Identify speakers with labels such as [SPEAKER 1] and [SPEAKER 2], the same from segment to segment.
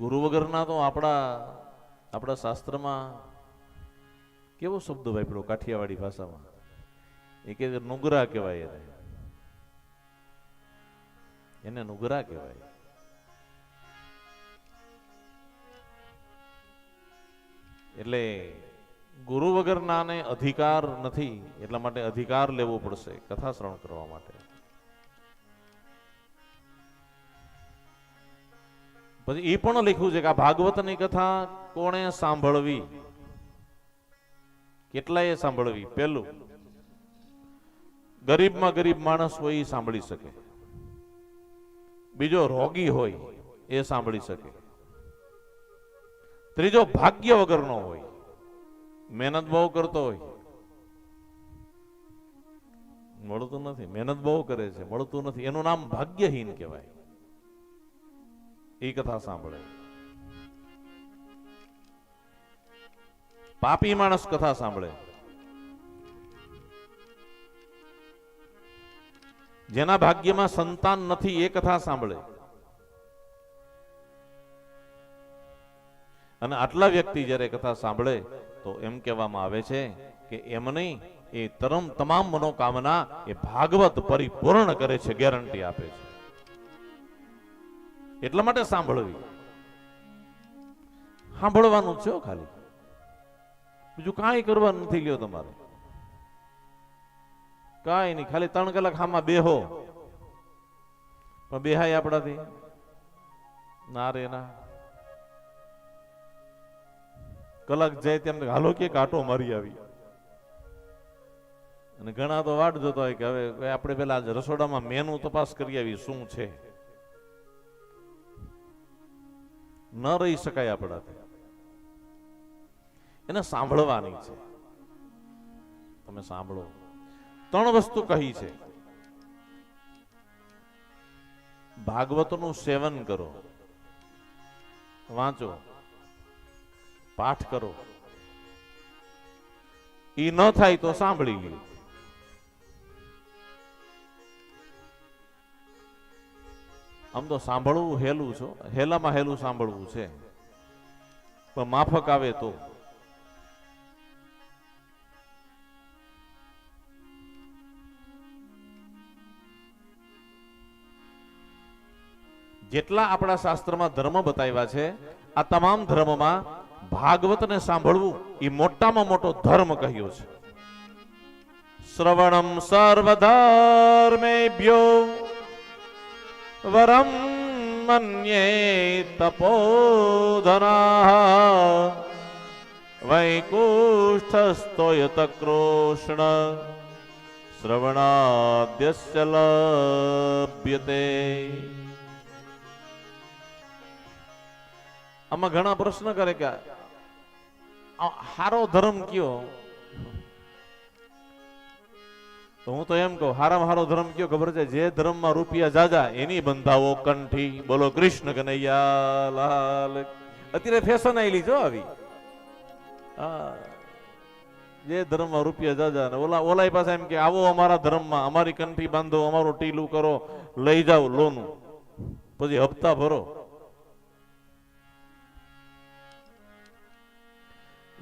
[SPEAKER 1] ગુરુ વગરના તો આપણા આપણા શાસ્ત્રમાં કેવો શબ્દ વાપરો કાઠિયાવાડી ભાષામાં? એ કે નુગરા કહેવાય એને. એને નુગરા કહેવાય. એટલે ગુરુ વગરનાને અધિકાર નથી, એટલા માટે અધિકાર લેવો પડશે કથા શ્રવણ કરવા માટે. પછી એ પણ લખ્યું છે કે આ ભાગવતની કથા કોણે સાંભળવી? કેટલાએ સાંભળવી? પેલું ગરીબમાં ગરીબ માણસ હોય એ સાંભળી શકે. બીજો રોગી હોય એ સાંભળી શકે. ત્રીજો ભાગ્ય વગરનો હોય, મહેનત બહુ કરતો હોય. મળતું નથી, મહેનત બહુ કરે છે, મળતું નથી. એનું નામ ભાગ્યહીન કહેવાય. એ કથા સાંભળે. પાપી માણસ કથા સાંભળે. જેના ભાગ્યમાં સંતાન નથી, એ કથા સાંભળે. અને આટલા વ્યક્તિ જ્યારે કથા સાંભળે, તો એમ કહેવામાં આવે છે કે એમની એ તરમ તમામ મનોકામના એ ભાગવત પરિપૂર્ણ કરે છે, ગેરંટી આપે છે. એટલા માટે સાંભળવી. સાંભળવાનું છે ખાલી. બીજું કાંઈ કરવાનું નથી ગયો તમારે. કાંઈ નહીં, ખાલી ત્રણ કલાક હામાં બેહો. પણ બેહાય આપણાથી. ના રે ના. કલાક જાય તેમ હાલો કે કાંટો મારી આવી. અને ઘણા તો વાટ જોતા હોય કે હવે આપણે પેલા રસોડામાં મેનુ તપાસ કરી આવી શું છે. ન રહી શકાય આપણાથી. એને સાંભળવાની છે. તમે સાંભળો. ત્રણ વસ્તુ કહી છે. ભાગવતનું સેવન કરો. વાંચો. પાઠ કરો. ઈ ન થાય તો સાંભળી લ્યો. આમ તો સાંભળવું હેલું છો. હેલામાં હેલું સાંભળવું છે. પણ માફક આવે તો. જેટલા આપણા શાસ્ત્રમાં ધર્મ બતાવ્યા છે, આ તમામ ધર્મમાં ભાગવતને સાંભળવું એ મોટામાં મોટો ધર્મ કહ્યો છે. શ્રવણમ સર્વધર્મેભ્યો વરમ મન્યે તપોધના વૈકુષ્ઠસ્તોયત કૃષ્ણ શ્રવણાદ્ય લભ્યતે આમાં ઘણા પ્રશ્ન કરે કે હારો ધર્મ કયો તો હું તો એમ કહું, હારા હારો ધર્મ કયો ખબર છે? જે ધર્મમાં રૂપિયા જાજા, એની બંધાવો કંઠી. બોલો કૃષ્ણ કનૈયા, લાલ. અત્યારે ફેશન આવેલી જો આવી. હા. જે ધર્મમાં રૂપિયા જાજા ને ઓલા ઓલાઈ પાસે એમ કે, આવો અમારા ધર્મમાં, અમારી કંઠી બાંધો, અમારું ટીલું કરો, લઈ જાઓ લોનું. પછી હપ્તા ભરો.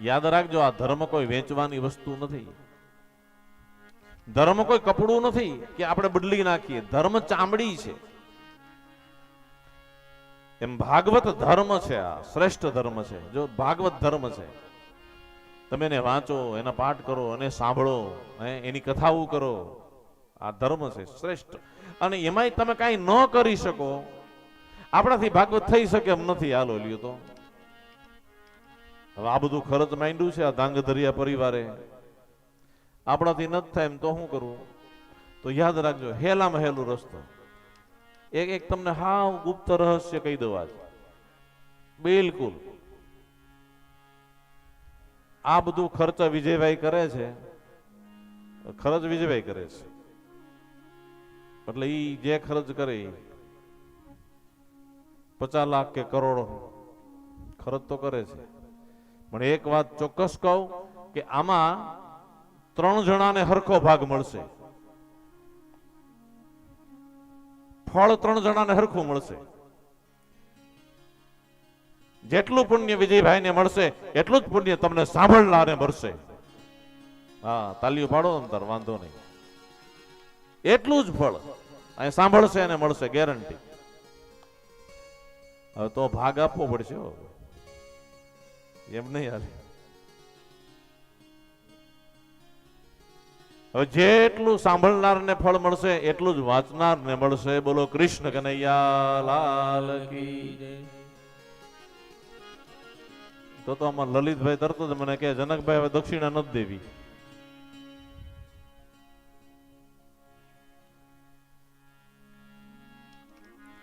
[SPEAKER 1] યાદ રાખજો, આ ધર્મ કોઈ વેચવાની વસ્તુ નથી. ધર્મ કોઈ કપડું નથી કે આપણે બદલી નાખીએ. ધર્મ ચામડી છે. એમ ભાગવત ધર્મ છે આ, શ્રેષ્ઠ ધર્મ છે. જો ભાગવત ધર્મ છે, તમે એને વાંચો, એના પાઠ કરો, અને સાંભળો એની કથાઓ કરો. આ ધર્મ છે, શ્રેષ્ઠ. અને એમાંય તમે કાંઈ ન કરી શકો. આપણાથી ભાગવત થઈ શકે એમ નથી. હાલો, લ્યો તો. હવે આ બધું ખર્ચ માંડ્યું છે આ ધાંગધરિયા પરિવારે. આપણાથી નથી થાય એમ તો શું કરવું તો યાદ રાખજો, હેલામાં હેલું રસ્તો. એક એક તમને હાવ ગુપ્ત રહસ્ય કહી દઉં આજે. બિલકુલ. આ બધું ખર્ચ વિજયભાઈ કરે છે. ખર્ચ વિજયભાઈ કરે છે. એટલે ઈ જે ખર્ચ કરે પચાસ લાખ કે કરોડ. ખર્ચ તો કરે છે. પણ એક વાત ચોક્કસ કહું કે આમાં ત્રણ જણાને હરખો ભાગ મળશે. ફળ ત્રણ જણાને હરખું મળશે. જેટલું પુણ્ય વિજયભાઈને મળશે, એટલું જ પુણ્ય તમને સાંભળનારને મળશે. હા, તાલીઓ પાડો અંતર વાંધો નહીં. એટલું જ ફળ અહીં સાંભળશે અને મળશે, ગેરંટી. હવે તો ભાગ આપવો પડશે એમ નહીં હાલે. જેટલું સાંભળનારને ફળ મળશે, એટલું જ વાંચનારને મળશે. બોલો, કૃષ્ણ કનૈયા તો તો આમાં લલિતભાઈ તરત જ મને કહે, જનકભાઈ હવે દક્ષિણા નથી દેવી.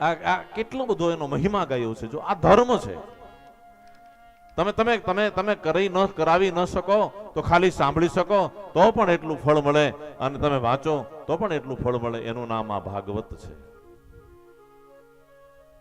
[SPEAKER 1] આ કેટલો બધો એનો મહિમા ગાયો છે. જો આ ધર્મ છે તમે તમે તમે તમે કરી ન, કરાવી ન શકો, તો ખાલી સાંભળી શકો, તો પણ એટલું ફળ મળે. અને તમે વાંચો, તો પણ એટલું ફળ મળે. એનું નામ આ ભાગવત છે.